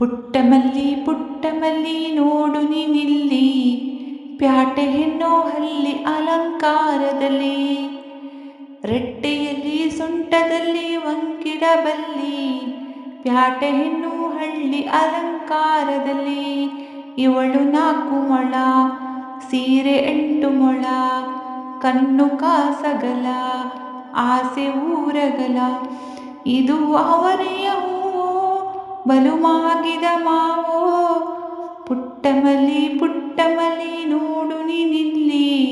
ಪುಟ್ಟಮಲ್ಲಿ ಪುಟ್ಟಮಲ್ಲಿ ನೋಡು ನೀನಿಲ್ಲಿ ಪ್ಯಾಟೆ ಹೆಣ್ಣೋ ಹಲ್ಲಿ ಅಲಂಕಾರದಲ್ಲಿ. ರೆಟ್ಟೆಯಲ್ಲಿ, ಸೊಂಟದಲ್ಲಿ ವಂಕಿಡಬಲ್ಲಿ ಪ್ಯಾಟೆ ಹೆಣ್ಣು ಹಳ್ಳಿ ಅಲಂಕಾರದಲ್ಲಿ. ಇವಳು ನಾಲ್ಕು ಮೊಳ, ಸೀರೆ ಎಂಟು ಮೊಳ, ಕಣ್ಣು ಕಾಸಗಲ, ಆಸೆ ಊರಗಲ. ಇದು ಅವರೆಯ ಹೂವೋ ಬಲು ಮಾಗಿದ ಮಾವೋ ಪುಟ್ಟಮಲಿ ಪುಟ್ಟಮಲಿ ನೋಡು ನೀನಿಲ್ಲಿ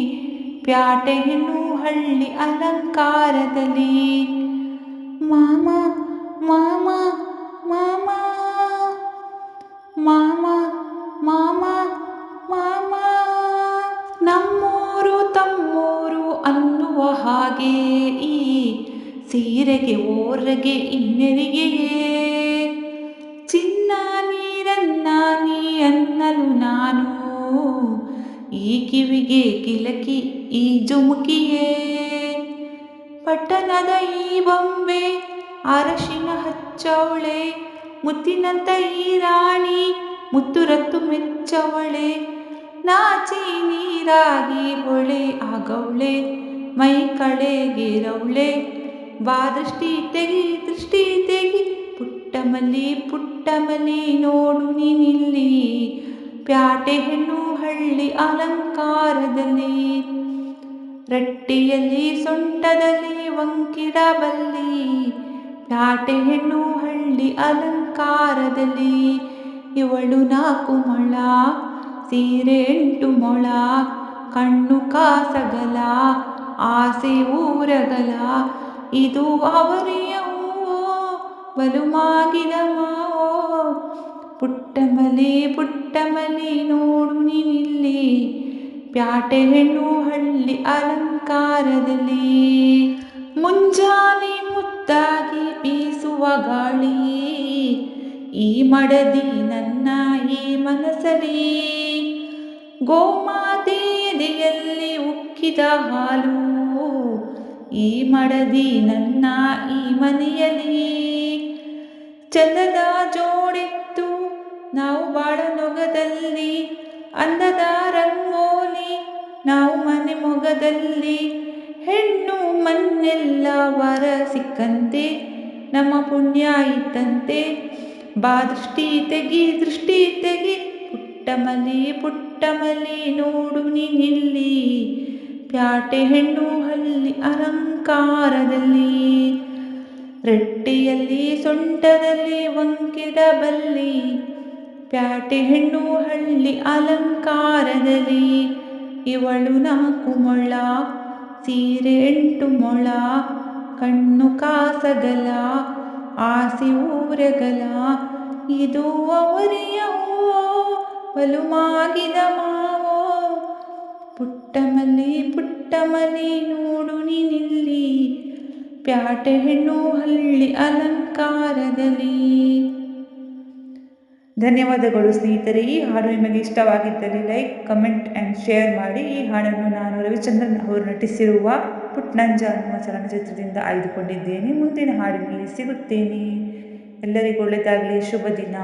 ಪ್ಯಾಟೆಯನ್ನು ಹಳ್ಳಿ ಅಲಂಕಾರದಲ್ಲಿ. ಮಾಮ ಮಾಮ ಮಾಮ ಮಾಮ ಮಾಮ ಮಾಮ. ನಮ್ಮೂರು ತಮ್ಮೂರು ಅನ್ನುವ ಹಾಗೆ ಈ ಸೀರೆಗೆ ಓರಗೆ ಇನ್ನೆರಿಗೆಯೇ ನಾನು, ಈ ಕಿವಿಗೆ ಕಿಲಕಿ, ಈ ಜುಮುಕಿಯೇ? ಪಟ್ಟಣದ ಈ ಬೊಂಬೆ, ಅರಶಿನ ಹಚ್ಚವಳೆ, ಮುತ್ತಿನಂತ ಈ ರಾಣಿ, ಮುತ್ತುರತ್ತು ಮೆಚ್ಚವಳೆ, ನಾಚಿ ನೀರಾಗಿ ಹೊಳೆ ಆಗವಳೆ, ಮೈ ಕಳೆಗೇರವಳೆ ಬಾ ದೃಷ್ಟಿ ತೆಗಿ ದೃಷ್ಟಿ ತೆಗಿ, ಪುಟ್ಟಮಲ್ಲಿ ಪುಟ್ಟಮಲಿ ನೋಡು ನೀನಿಲ್ಲಿ. ಪ್ಯಾಟೆ ಹೆಣ್ಣು ಹಳ್ಳಿ ಅಲಂಕಾರದಲ್ಲಿ ರಟ್ಟಿಯಲ್ಲಿ ಸೊಂಟದಲ್ಲಿ ವಂಕಿಡಬಲ್ಲಿ ಪ್ಯಾಟೆ ಹೆಣ್ಣು ಹಳ್ಳಿ ಅಲಂಕಾರದಲ್ಲಿ ಇವಳು ನಾಲ್ಕು ಮೊಳ ಸೀರೆ ಎಂಟು ಮೊಳ. ಕಣ್ಣು ಕಾಸಗಲ, ಆಸೆ ಊರಗಲ. ಇದು ಅವರಿಯ ಹೂವೋ ಬಲು ಮಾಗಿದ ಮಾವೋ ಪುಟ್ಟಮಲಿ ಪುಟ್ಟಮಲಿ ನೋಡು ನೀನಿಲ್ಲಿ. ಪ್ಯಾಟೆ ಹೆಣ್ಣು ಹಳ್ಳಿ ಅಲಂಕಾರದಲ್ಲಿ. ಮುಂಜಾನೆ ಮುತ್ತಾಗಿ ಬೀಸುವ ಗಾಳಿ. ಈ ಮಡದಿ ನನ್ನ ಈ ಮನಸಲಿ ಗೋಮಾತೆ ಎದೆಯಲ್ಲಿ ಉಕ್ಕಿದ ಹಾಲು. ಈ ಮಡದಿ ನನ್ನ ಈ ಮನೆಯಲ್ಲಿ. ಚಂದದ ಜೋಡಿತ್ತು ನಾವು ಬಾಳ ನೊಗದಲ್ಲಿ ಅಂದದ ರಂಗೋಲಿ ನಾವು ಮನೆ ಮೊಗದಲ್ಲಿ. ಹೆಣ್ಣು ಮನ್ನೆಲ್ಲ ವರ ಸಿಕ್ಕಂತೆ, ನಮ್ಮ ಪುಣ್ಯ ಇದ್ದಂತೆ ಬಾ ದೃಷ್ಟಿ ತೆಗಿ ದೃಷ್ಟಿ ತೆಗಿ ಪುಟ್ಟಮಲಿ ಪುಟ್ಟಮಲಿ ನೋಡು ನೀನಿಲ್ಲಿ. ಪ್ಯಾಟೆ ಹೆಣ್ಣು ಹಲ್ಲಿ ಅಲಂಕಾರದಲ್ಲಿ, ರೆಟ್ಟೆಯಲ್ಲಿ ಸೊಂಟದಲ್ಲಿ ವಂಕಿಡಬಲ್ಲಿ ಪ್ಯಾಟೆ ಹೆಣ್ಣು ಹಳ್ಳಿ ಅಲಂಕಾರದಲ್ಲಿ ಇವಳು ನಾಲ್ಕು ಮೊಳ, ಸೀರೆ ಎಂಟು ಮೊಳ, ಕಣ್ಣು ಕಾಸಗಲ, ಆಸಿ ಊರಗಲ. ಇದು ಅವರಿಯ ಹೂವೋ ಬಲು ಮಾಗಿದ ಮಾವೋ. ಪುಟ್ಟಮಲ್ಲಿ ಪುಟ್ಟಮಲ್ಲಿ ನೋಡು ನೀನಿಲ್ಲಿ, ಪ್ಯಾಟೆ ಹೆಣ್ಣು ಹಳ್ಳಿ ಅಲಂಕಾರದಲ್ಲಿ. ಧನ್ಯವಾದಗಳು ಸ್ನೇಹಿತರೆ. ಈ ಹಾಡು ನಿಮಗೆ ಇಷ್ಟವಾಗಿದ್ದಲ್ಲಿ ಲೈಕ್, ಕಮೆಂಟ್ ಆ್ಯಂಡ್ ಶೇರ್ ಮಾಡಿ. ಈ ಹಾಡನ್ನು ನಾನು ರವಿಚಂದ್ರನ್ ಅವರು ನಟಿಸಿರುವ ಪುಟ್ನಂಜ ಅನ್ನುವ ಚಲನಚಿತ್ರದಿಂದ ಆಯ್ದುಕೊಂಡಿದ್ದೇನೆ. ಮುಂದಿನ ಹಾಡಿನಲ್ಲಿ ಸಿಗುತ್ತೇನೆ. ಎಲ್ಲರಿಗೂ ಒಳ್ಳೆಯದಾಗಲಿ ಶುಭ ದಿನ